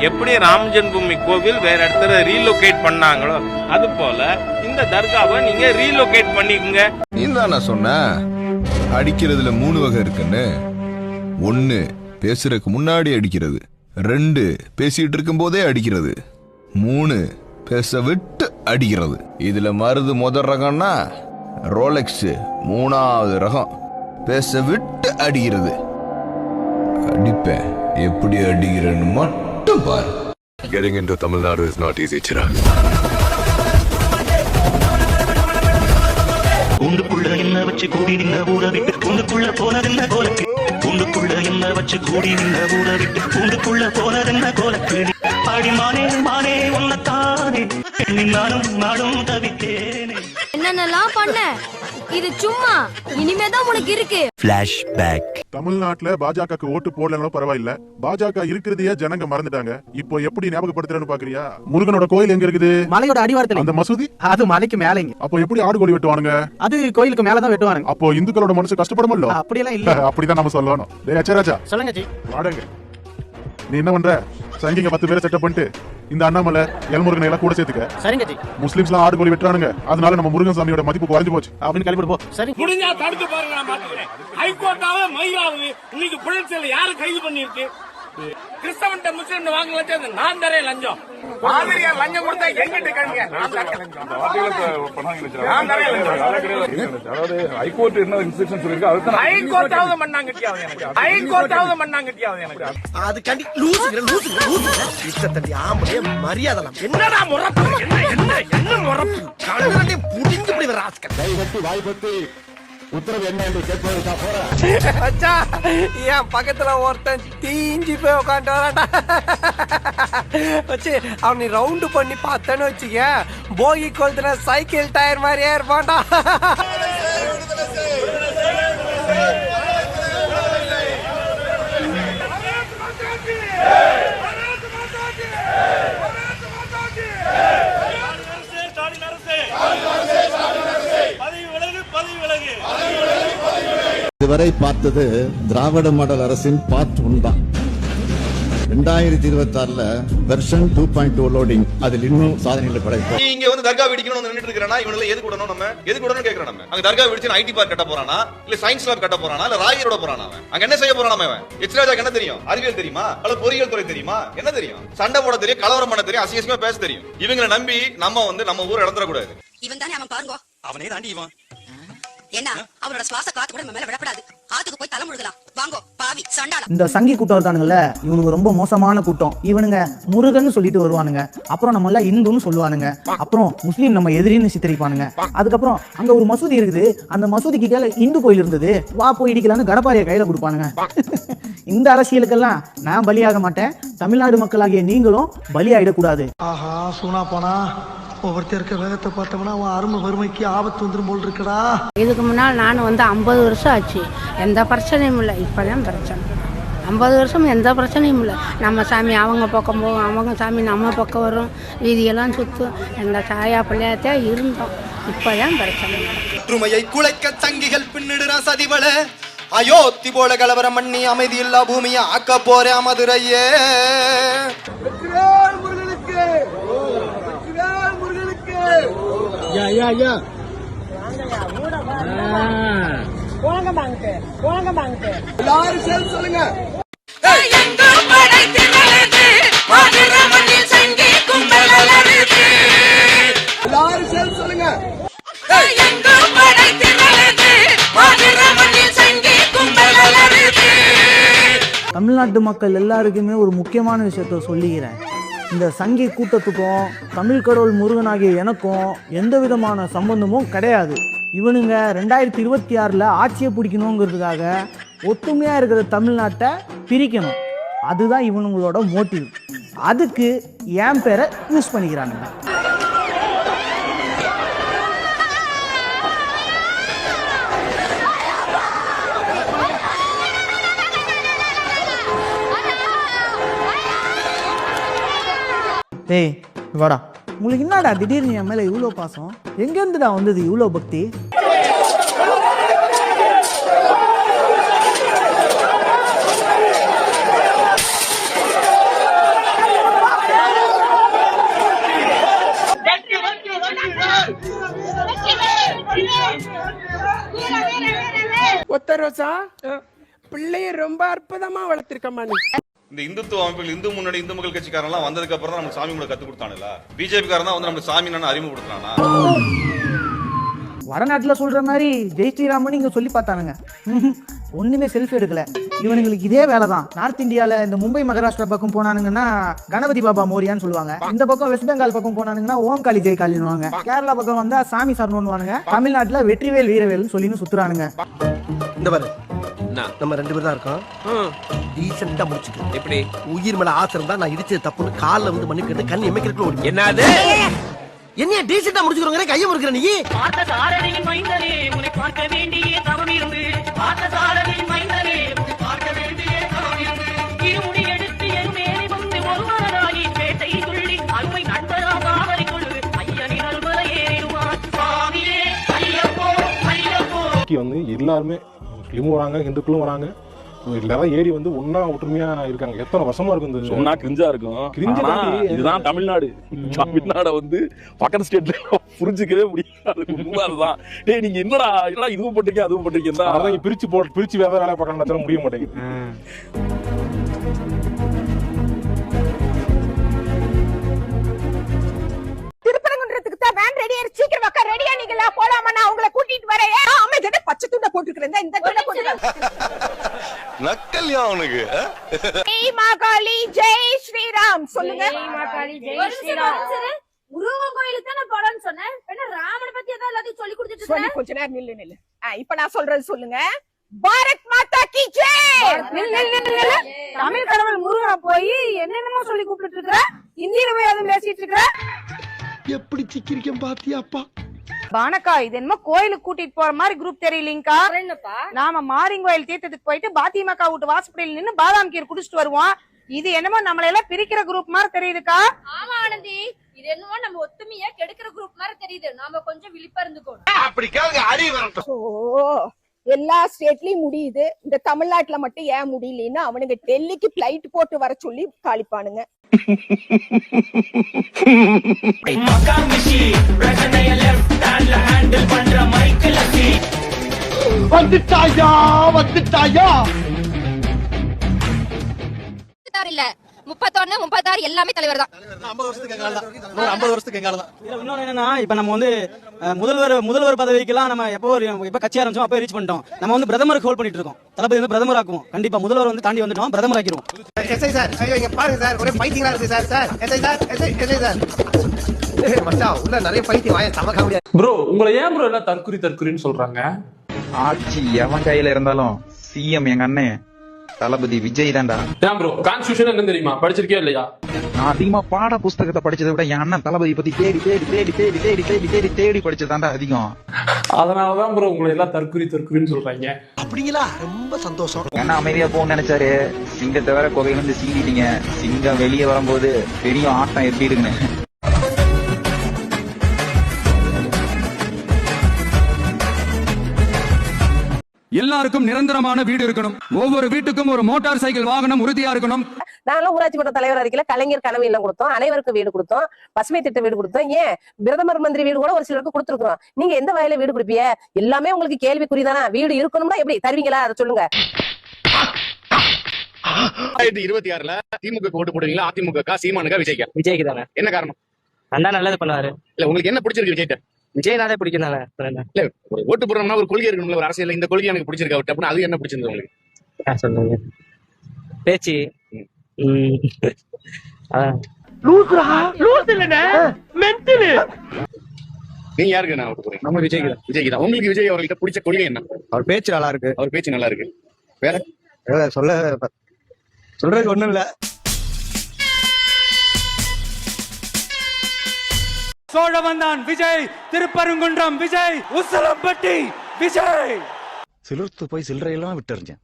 எப்படி ராம் ஜென்மபூமி கோவில் வேற இடத்துல ரீலொகேட் பண்ணாங்களோ அது போல இந்த தர்காவை நீங்க ரீலொகேட் பண்ணிக்கோங்க. நீ தான் சொன்ன? அடிக்கிறதுல மூணு வகை இருக்குன்னு. ஒன்னு பேசுறதுக்கு முன்னாடி அடிக்கிறது. ரெண்டு பேசிட்டு இருக்கும் போதே அடிக்கிறது. மூணு பேச விட்டு அடிக்கிறது. இதுல மருது முதல் ரகம்னா ரோலெக்ஸ் மூணாவது ரகம். பேச விட்டு அடிக்கிறது. அடிப்பேன். எப்படி அடிக்கிறேன்னு மட்டும் பாரு. Getting into Tamil Nadu is not easy, Chirag. கூண்டுக்குள்ள என்ன வச்சு கூடி நின்ன ஊற விட்டு? கூண்டுக்குள்ள போனதென்ன கோலக்கு? கூண்டுக்குள்ள என்ன வச்சு கூடி நின்ன ஊற விட்டு? கூண்டுக்குள்ள போனதென்ன கோலக்கு? ஆடி மானே மானே உன்னத்தானே. நானும் நாடும் தவித்தேனே. என்னென்னலாம் பண்ண? இது சும்மா. இனிமேதான் உனக்கு இருக்கு. தமிழ்நாட்டுல பாஜகக்கு ஓட்டு போடலனாலும் பரவாயில்ல. பாஜக இருக்கிறதையே ஜனங்க மறந்துட்டாங்க. இப்போ எப்படி ஞாபகப்படுத்துறேன்னு பாக்குறியா? முருகனோட கோயில் எங்க இருக்குது? மலையோட அடிவாரத்துல. அந்த மசூதி? அது மலைக்கு மேலேங்க. அப்போ எப்படி ஆடு கோழி வெட்டுவானுங்க? அது கோயிலுக்கு மேலதான் வெட்டுவானுங்க. அப்போ இந்துக்களோட மனசு கஷ்டப்படுமல்ல? அப்படியெல்லாம் இல்ல. அப்படிதான் நம்ம சொல்லணும். டேய் அச்சராஜா சொல்லுங்க ஜி. வாடங்க நீ என்ன பண்ற? சங்கிங்க பத்து பேரை செட்டப் பண்ணிட்டு இந்த அண்ணாமலை எல்முருகனை எல்லாம் கூட சேர்த்துக்க. சரிங்க ஜி முஸ்லிம்ஸ்லாம் ஆடு கோழி வெட்டுறானுங்க. அதனால நம்ம முருகன் சாமியோட மதிப்பு குறைஞ்சு போச்சு. அப்படின்னு கிளம்பிட்டு போ. சரி. முடிஞ்சா தடுத்து பாருங்க நான் பாத்துக்கிறேன் ஹைகோர்ட்டாவே மயிலாவது இன்னைக்கு புழல் யாரு கைது பண்ணிருக்கு கிறிஸ்தவன்ட்ட முஸ்லிம் வாங்கல நான் தரேன் லஞ்சம். பாதிரியார் லஞ்சம் கொடுத்தா எங்கிட்ட கேளுங்க? அதாவது ஹைகோர்ட் என்ன இன்ஸ்ட்ரக்ஷன் சொல்லிருக்கு அதுதான் ஹைகோர்ட்டாவது லூசுங்கிற லூசுங்கிற லூசுங்கிற இஷ்டத்தண்டி ஆம்பளைய மரியாதை என்னடா முறப்பு? என்ன என்ன என்ன முறப்பு? கழுவாண்டி புடிஞ்சு இப்படி வர ஆஸ்கர் அச்சா என் பக்கத்துல ஒருத்தன் தீஞ்சு போய் உட்காந்து வரான்டா. வச்சு அவனை ரவுண்டு பண்ணி பார்த்தேன்னு வச்சுக்க போகி கொளுத்துன சைக்கிள் டயர் மாதிரியே இருப்பான்டா இதுவரை பார்த்தது திராவிட மாடல் அரசின் பார்ட் ஒன் தான். ரெண்டாயிரத்தி இருபத்தி ஆறுல version two point two loading அதில் இன்னும் சாதனைகளை படைப்போம். இங்க வந்து தர்கா வெடிக்கணும் நின்னுட்டு இருக்கறனா இவனுல எதுக்கு விடணும் நம்ம? எதுக்கு விடணும் கேக்குறோம் நம்ம? அங்க தர்கா வெடிச்சு ஐடி பார்க் கட்ட போறானா? இல்ல சயின்ஸ் லேப் கட்ட போறானா? இல்ல ராயரோட போறானா அவன்? அங்க என்ன செய்ய போறானா அவன் எச்ராஜாக்கு என்ன தெரியும்? அறிவியல் தெரியுமா? அல்ல பொறியியல் துறை தெரியுமா? என்ன தெரியும்? சண்டை போட தெரியும் கலவரம் பண்ண தெரியும் அசிங்கமா பேச தெரியும். இவங்களை நம்பி நம்ம வந்து நம்ம ஊரை இழந்துட கூடாது இவன் தானே அவன் பாருங்க. அவனே தாண்டி இவன். என்ன அவரோட சுவாச காத்து கூட நம்ம மேல விடப்படாது ஆத்துக்கு போய் தலை முழுகலாம். வாங்கோ பாவி சண்டாளம். இந்த சங்கி கூட்டம் இருக்கானுங்கல்ல இவனுங்க ரொம்ப மோசமான கூட்டம். இவனுங்க முருகன் சொல்லிட்டு வருவானுங்க. அப்புறம் நம்ம எல்லாம் இந்துன்னு சொல்லுவானுங்க. அப்புறம் முஸ்லீம் நம்ம எதிரின்னு சித்தரிப்பானுங்க. அதுக்கப்புறம் அங்க ஒரு மசூதி இருக்குது. அந்த மசூதிக்கு கீழே இந்து கோயில் இருந்தது. வா போய் இடிக்கலாம்னு கடப்பாரிய கையில கொடுப்பானுங்க. இந்த அரசியலுக்கெல்லாம் நான் பலியாக மாட்டேன். தமிழ்நாடு மக்களாகிய நீங்களும் பலியாயிடக்கூடாது. ஆஹா சூனா போனா ஒவ்வொருத்தர் இருக்க வேகத்தை பார்த்தோம்னா அவன் அருமை வறுமைக்கு ஆபத்து வந்துரும் போல் இருக்கடா. இதுக்கு முன்னால் நான் வந்து ஐம்பது வருஷம் ஆச்சு. எந்த பிரச்சனையும் இல்லை. இப்போதான் பிரச்சனை. ஐம்பது வருஷம் எந்த பிரச்சனையும் இல்லை. நம்ம சாமி அவங்க பக்கம் போகும் அவங்க சாமி நம்ம பக்கம் வரும். வீதியெல்லாம் சுற்றும் எந்த தாயா பிள்ளையாத்தே இருந்தோம். இப்போதான் பிரச்சனை ஒற்றுமையை குலைக்க சங்கிகள் பின்னிடுறா சதிவள அயோத்தி போல கலவரம் பண்ணி அமைதி இல்லா பூமியை ஆக்க போறே மதுரையே. எல்லாரும் சேர்ந்து சொல்லுங்க. எல்லாரும் சேர்ந்து சொல்லுங்க. தமிழ்நாட்டு மக்கள் எல்லாருக்குமே ஒரு முக்கியமான விஷயத்த சொல்லிக்கிறேன். இந்த சங்கி கூட்டத்துக்கும் தமிழ் கடவுள் முருகனாகிய எனக்கும் எந்த விதமான சம்பந்தமும் கிடையாது. இவனுங்க ரெண்டாயிரத்தி இருபத்தி ஆறில் ஆட்சியை பிடிக்கணுங்கிறதுக்காக ஒத்துமையாக இருக்கிற தமிழ்நாட்டை பிரிக்கணும். அதுதான் இவனுங்களோட மோட்டிவ் அதுக்கு என் பேரை யூஸ் பண்ணிக்கிறானுங்க. டேய் வாடா. உங்களுக்கு என்னடா திடீர்னு என் மேல இவ்வளோ பாசம்? எங்கேருந்துடா வந்தது இவ்வளோ பக்தி? ஒத்த ரோசா பிள்ளைய ரொம்ப அற்புதமா வளர்த்திருக்கம்மா நீ. இந்த இந்துத்துவ அமைப்புகள் இந்து முன்னணி இந்து மக்கள் கட்சிக்காரன் வந்ததுக்கு அப்புறம் தான் நமக்கு சாமி கூட கத்து கொடுத்தானுல பிஜேபி காரன் தான் வந்து நமக்கு சாமி நான் அறிமுகப்படுத்துறானா வடநாட்டில் சொல்ற மாதிரி ஜெய் ஸ்ரீராமன் இங்க சொல்லி பார்த்தானுங்க. ஒண்ணுமே செல்ஃப் எடுக்கல. இவனுங்களுக்கு இதே வேலை தான் நார்த் இந்தியால இந்த மும்பை மகாராஷ்டிரா பக்கம் போனானுங்கன்னா கணபதி பாபா மோரியான்னு சொல்லுவாங்க. இந்த பக்கம் வெஸ்ட் பெங்கால் பக்கம் போனானுங்கன்னா ஓம் காளி ஜெய் காளின்னுவாங்க கேரளா பக்கம் வந்தா சாமி சரணுவானுங்க தமிழ்நாட்டுல வெற்றிவேல் வீரவேல்னு சொல்லின்னு சுத்துறானுங்க. இந்த பாரு. நம்ம ரெண்டு பேர் தான் இருக்கோம். டீசெண்டா முடிச்சுக்க. எப்படி? உயிர் மேல ஆசை இருந்தா நான் இடிச்சது தப்புன்னு கால்ல வந்து மண்ணு கேட்டு கண் எமைக்கிறதுக்குள்ள ஓடி என்னது என்ன டீசெண்டா முடிச்சுக்கிறோங்க கையை முறுக்கிற நீ? பார்த்த சாரதியின் மைந்தனே உன்னை பார்க்க வேண்டிய தவம் இருந்து. பார்த்த சாரதியின் மைந்தனே உன்னை பார்க்க வேண்டிய தவம் இருந்து. இருமுடி எடுத்து என் மேலே வந்து ஒருவராகி பேட்டை துள்ளி அருமை நண்பரா காவலை கொள்ளு ஐயனின் அருமலை ஏறிடுவான். சுவாமியே ஐயப்போ ஐயப்போ. வந்து எல்லாருமே முஸ்லீமும் வராங்க இந்துக்களும் வராங்க. எல்லாரும் ஏறி வந்து ஒன்னா ஒற்றுமையா இருக்காங்க. எத்தனை வருஷமா இருக்கும் இந்த சொன்னா கிரிஞ்சா இருக்கும். கிரிஞ்சு இதுதான் தமிழ்நாடு. தமிழ்நாட வந்து பக்கத்து ஸ்டேட்ல புரிஞ்சுக்கவே முடியாது. அதுதான் டேய் நீங்க என்னடா என்னடா இதுவும் பண்றீங்க அதுவும் பண்றீங்க அதான் பிரிச்சு போட்டு பிரிச்சு வேற வேலை பார்க்கணும் முடிய மாட்டேங்குது. நீங்களா போலாமா? நான் உங்களை கூட்டிட்டு வரேன். ஆமா ஜட பச்சை துண்டை போட்டுக்கிறேன் இந்த துண்டை போட்டுக்கிறேன் நக்கல்யா அவனுக்கு ஜெய் மாகாளி ஜெய் ஸ்ரீராம். சொல்லுங்க. முருகன் கோயிலுக்கு தான் நான் போலான்னு சொன்னேன். என்ன ராமனை பத்தி ஏதாவது எல்லாத்தையும் சொல்லி கொடுத்துட்டு சொல்லி கொஞ்ச நேரம் நில்லு நில்லு. ஆ, இப்ப நான் சொல்றது சொல்லுங்க. பாரத் மாதா கி ஜெய். தமிழ் கடவுள் முருகனை போய் என்னென்னமோ சொல்லி கூப்பிட்டு இருக்கிற ஹிந்தியில போய் அதுவும் பேசிட்டு இருக்கிற எப்படி சிக்கிரிக்கம் பாத்தியாப்பா பானக்கா இது என்னமோ கோயிலுக்கு கூட்டிட்டு போற மாதிரி குரூப் தெரியலீங்கக்கா. என்னப்பா? நாம மாரிங்கோயில் தீர்த்தத்துக்கு போயிட்டு பாத்திமாக்கா வீட்டு வாசப்படியில் நின்னு பாதாம் கீர் குடிச்சிட்டு வருவோம். இது என்னமோ நம்மள எல்லாம் பிரிக்கிற குரூப் மாதிரி தெரியுதுக்கா. ஆமா ஆனந்தி. இது என்னவோ நம்ம ஒத்துமையா கெடுக்கிற குரூப் மாதிரி தெரியுது. நாம கொஞ்சம் விழிப்பா இருந்துக்கணும் அப்படி கேளுங்க அடி வரட்டும். ஓ எல்லா ஸ்டேட்லயும் முடியுது. இந்த தமிழ்நாட்டுல மட்டும் ஏன் முடியலன்னு அவனுங்க டெல்லிக்கு பிளைட் போட்டு வர சொல்லி காலிப்பானுங்க ஹேண்ட்ல ஹேண்டில் பண்ற மைக்கில் வந்துட்டாயா வந்துட்டாயா? இல்ல. முப்பத்தொன்னு முப்பத்தாறு எல்லாமே தலைவர் தான். ஐம்பது வருஷத்துக்கு எங்கால தான். இன்னொரு ஐம்பது வருஷத்துக்கு எங்கால தான். இன்னொன்று என்னன்னா இப்ப நம்ம வந்து முதல்வர் முதல்வர் பதவிக்கெல்லாம் நம்ம எப்போ ஒரு எப்ப கட்சி ஆரம்பிச்சோம் அப்போ ரீச் பண்ணிட்டோம். நம்ம வந்து பிரதமருக்கு ஹோல்ட் பண்ணிட்டு இருக்கோம். தளபதி வந்து பிரதமர் ஆக்குவோம். கண்டிப்பா முதல்வர் வந்து தாண்டி வந்துட்டோம் பிரதமர் ஆக்கிடுவோம். எஸ்ஐ சார் ஐயோ இங்க பாருங்க சார் ஒரே பைத்தியங்களா இருக்கு sir sir. SI sir SI SI sir. Bro உங்களை ஏன் ப்ரோ எல்லாம் தற்குறி தற்குறின்னு சொல்றாங்க? ஆட்சி எவன் கையில இருந்தாலும் சிஎம் எங்க அண்ணன் தளபதி விஜய் தான்டா. ஏன் ப்ரோ கான்ஸ்டியூஷன் என்ன தெரியுமா? படிச்சிருக்கே இல்லையா? நான் அதிகமா பாட புஸ்தகத்தை படிச்சதை விட என் அண்ணன் தளபதி பத்தி தேடி தேடி தேடி தேடி தேடி தேடி தேடி தேடி படிச்சதாண்டா அதிகம். அதனாலதான் ப்ரோ உங்களை எல்லாம் தற்குறி தற்குறின்னு சொல்றாங்க. அப்படிங்களா? ரொம்ப சந்தோஷம். அண்ணன் அமைதியா போகணும்னு நினைச்சாரு? சிங்கத்தை வேற குகையில இருந்து சீண்டிட்டீங்க. சிங்கம் வெளியே வரும்போது பெரிய ஆட்டம் எப்படி இருக்குன்னு. எல்லாருக்கும் நிரந்தரமான வீடு இருக்கணும். ஒவ்வொரு வீட்டுக்கும் ஒரு மோட்டார் சைக்கிள் வாகனம் உறுதியா இருக்கணும். நாங்களும் ஊராட்சி மன்ற தலைவர் அறிக்கையில கலைஞர் கனவு இல்லம் கொடுத்தோம். அனைவருக்கும் வீடு கொடுத்தோம். பசுமை திட்ட வீடு கொடுத்தோம். ஏன்? பிரதமர் மந்திரி வீடு கூட ஒரு சிலருக்கு கொடுத்துருக்கோம் நீங்க எந்த வகையில வீடு கொடுப்பீங்க எல்லாமே உங்களுக்கு கேள்விக்குறிதானா? வீடு இருக்கணும்னா எப்படி? தருவீங்களா? அதை சொல்லுங்க. இருபத்தி ஆறுல திமுக ஓட்டு போடுவீங்களா? அதிமுக சீமானுக்கா? விஜய்க்கா? விஜய்க்கு தானே. என்ன காரணம்? அண்ணா நல்லது பண்ணுவாரு. இல்ல உங்களுக்கு என்ன பிடிச்சிருக்கு விஜய்ட்ட விஜய்னாலே பிடிக்கும் தானே இல்ல ஒரு ஓட்டு போடுறோம்னா ஒரு கொள்கை இருக்கணும்ல ஒரு அரசியல் இந்த கொள்கை எனக்கு பிடிச்சிருக்கு அவர்கிட்ட அப்படின்னா அது என்ன பிடிச்சிருக்கு உங்களுக்கு? சொல்லுங்க. பேச்சு. நீங்க யாருக்கு நான் ஓட்டு நம்ம விஜய்க்கு விஜய்க்கு தான். உங்களுக்கு விஜய் அவர்கிட்ட பிடிச்ச கொள்கை என்ன? அவர் பேச்சு நல்லா இருக்கு. அவர் பேச்சு நல்லா இருக்கு. வேற? சொல்ல சொல்றது ஒண்ணும் இல்ல. சோழவந்தான் விஜய் திருப்பரங்குன்றம் விஜய் உசலம்பட்டி விஜய். சிலிர்த்து போய் சில்லறையெல்லாம் விட்டுறிஞ்சேன்.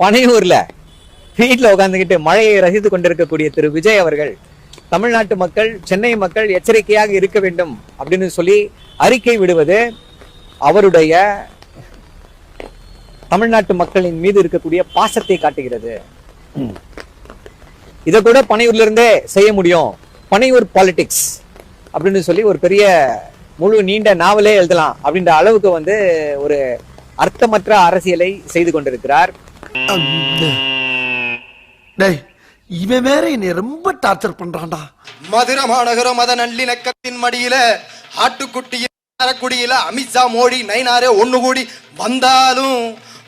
பனையூர்ல வீட்டுல உட்காந்துக்கிட்டு மழையை ரசித்து கொண்டிருக்கக்கூடிய திரு விஜய் அவர்கள் தமிழ்நாட்டு மக்கள் சென்னை மக்கள் எச்சரிக்கையாக இருக்க வேண்டும் அப்படின்னு சொல்லி அறிக்கை விடுவது அவருடைய தமிழ்நாட்டு மக்களின் மீது இருக்கக்கூடிய பாசத்தை காட்டுகிறது. இதை கூட பனையூர்ல இருந்தே செய்ய முடியும். பனையூர் பாலிடிக்ஸ் அப்படின்னு சொல்லி ஒரு பெரிய முழு நீண்ட நாவலே எழுதலாம் அப்படின்ற அளவுக்கு வந்து ஒரு அர்த்தமற்ற அரசியலை செய்து கொண்டிருக்கிறார். டேய் இவன் வேற என்னை ரொம்ப டார்ச்சர் பண்றான்டா. மதுர மாநகர மத நல்லிணக்கத்தின் மடியில ஆட்டுக்குட்டியில் குடியில அமித்ஷா மோடி நைனாரே ஒண்ணு கூடி வந்தாலும்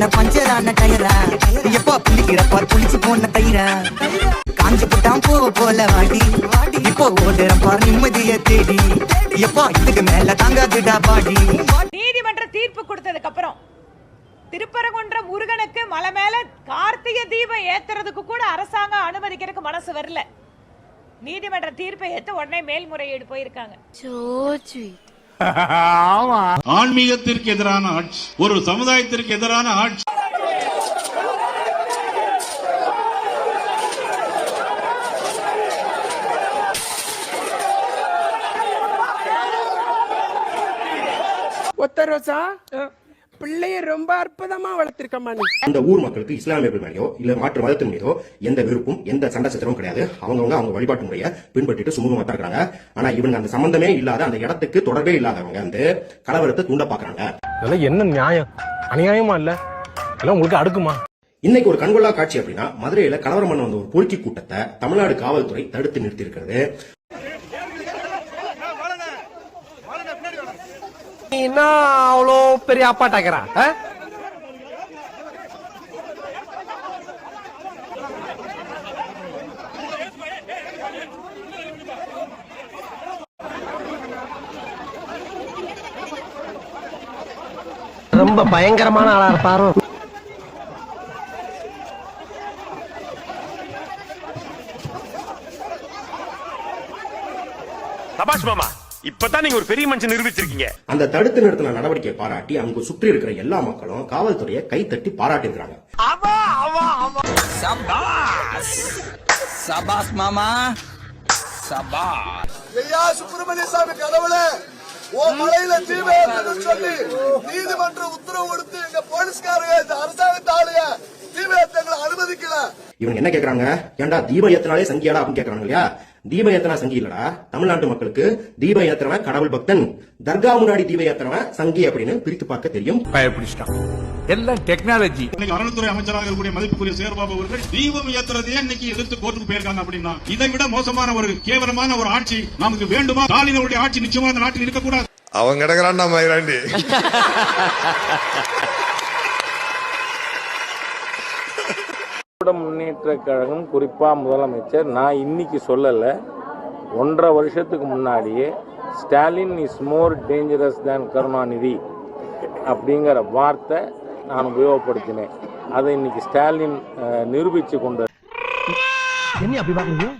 போன பஞ்சரான டயரா? எப்போ புளிக்கிறப்பா புளிச்சு போன தயிரா? காஞ்சு புட்டான் பூவ போல வாடி. இப்போ ஓடுறேன் பார் நிம்மதிய தேடி. எப்போ இதுக்கு மேல தாங்காதுடா பாடி. நீதிமன்ற தீர்ப்பு கொடுத்ததுக்கு அப்புறம் திருப்பரங்குன்ற முருகனுக்கு மலை மேல கார்த்திகை தீபம் ஏத்துறதுக்கு கூட அரசாங்கம் அனுமதிக்கிறதுக்கு மனசு வரல. நீதிமன்ற தீர்ப்பை ஏத்து உடனே மேல்முறையீடு போயிருக்காங்க. ஆன்மீகத்திற்கு எதிரான ஆட்சி ஒரு சமுதாயத்திற்கு எதிரான ஆட்சி. ஒத்த ரோசா? பிள்ளைய ரொம்ப அற்புதமா வளர்த்திருக்கம்மா நீ அந்த ஊர் மக்களுக்கு இஸ்லாமியர்கள் மேலேயோ இல்ல மாற்று மதத்தின் மீதோ எந்த விருப்பும் எந்த சண்டை சச்சரவும் கிடையாது. அவங்கவங்க அவங்க வழிபாட்டு முறையை பின்பற்றிட்டு சுமூகமா தான் இருக்காங்க. ஆனா இவங்க அந்த சம்பந்தமே இல்லாத அந்த இடத்துக்கு தொடர்பே இல்லாதவங்க வந்து கலவரத்தை தூண்ட பாக்குறாங்க. இதெல்லாம் என்ன நியாயம்? அநியாயமா இல்ல? எல்லாம் உங்களுக்கு அடுக்குமா? இன்னைக்கு ஒரு கண்கொள்ளா காட்சி அப்படின்னா மதுரையில கலவரம் பண்ண வந்த ஒரு பொறுக்கி கூட்டத்தை தமிழ்நாடு காவல்துறை தடுத்து நிறுத்தி இருக்கிறது என்ன அவ்வளோ பெரிய அப்பாட்டாக்கிறா ரொம்ப பயங்கரமான ஆளா இருப்பாரோ. இப்பதான் நீங்க ஒரு பெரிய மனுஷன் நிரூபிச்சிருக்கீங்க. அந்த தடுத்து நிறுத்தின நடவடிக்கையை பாராட்டி அங்கு சுற்றி இருக்கிற எல்லா மக்களும் காவல்துறையை கைத்தட்டி பாராட்டி இருக்கிறாங்க சபாஸ். மாமா. சபாஸ். ஐயா சுப்பிரமணிய சாமி கடவுளே ஓ மலையில ஏத்தணும்னு சொல்லி நீதிமன்ற உத்தரவு கொடுத்து எங்க போலீஸ்காரங்க இந்த அரசாங்கத்தை ஆளுங்க தீப ஏத்தங்களை அனுமதிக்கல. இவங்க என்ன கேக்குறாங்க? ஏன்டா தீபம் ஏத்தனாலே சங்கியாடா அப்படின்னு கேக்குறாங்க இல்லையா? தீபம் ஏத்தனா சங்கி இல்லடா. தமிழ்நாட்டு மக்களுக்கு தீபம் ஏத்துறவன் கடவுள் பக்தன். தர்கா முன்னாடி தீபம் ஏத்துறவன் சங்கி அப்படின்னு பிரித்து பார்க்க தெரியும். பயப்பிடிச்சிட்டான். எல்லாம் டெக்னாலஜி இன்னைக்கு அறநிலைத்துறை அமைச்சராக இருக்கக்கூடிய மதிப்புக்குரிய சேர்பாபு அவர்கள் தீபம் ஏத்துறதையே இன்னைக்கு எதிர்த்து கோர்ட்டுக்கு போயிருக்காங்க அப்படின்னா இதை விட மோசமான ஒரு கேவலமான ஒரு ஆட்சி நமக்கு வேண்டுமா? ஸ்டாலினுடைய ஆட்சி நிச்சயமா இந்த நாட்டில் இருக்கக்கூடாது. அவன் கிடக்குறான் நம்ம இரண்டி முன்னேற்ற கழகம் குறிப்பாக முதலமைச்சர் நான் இன்னைக்கு சொல்லலை. ஒன்றரை வருஷத்துக்கு முன்னாடியே Stalin is more dangerous than Karunanidhi அப்படிங்கிற வார்த்தை நான் உபயோகப்படுத்தினேன். அதை இன்னைக்கு ஸ்டாலின் நிரூபித்து கொண்டு என்ன அப்படி பார்க்குறீங்க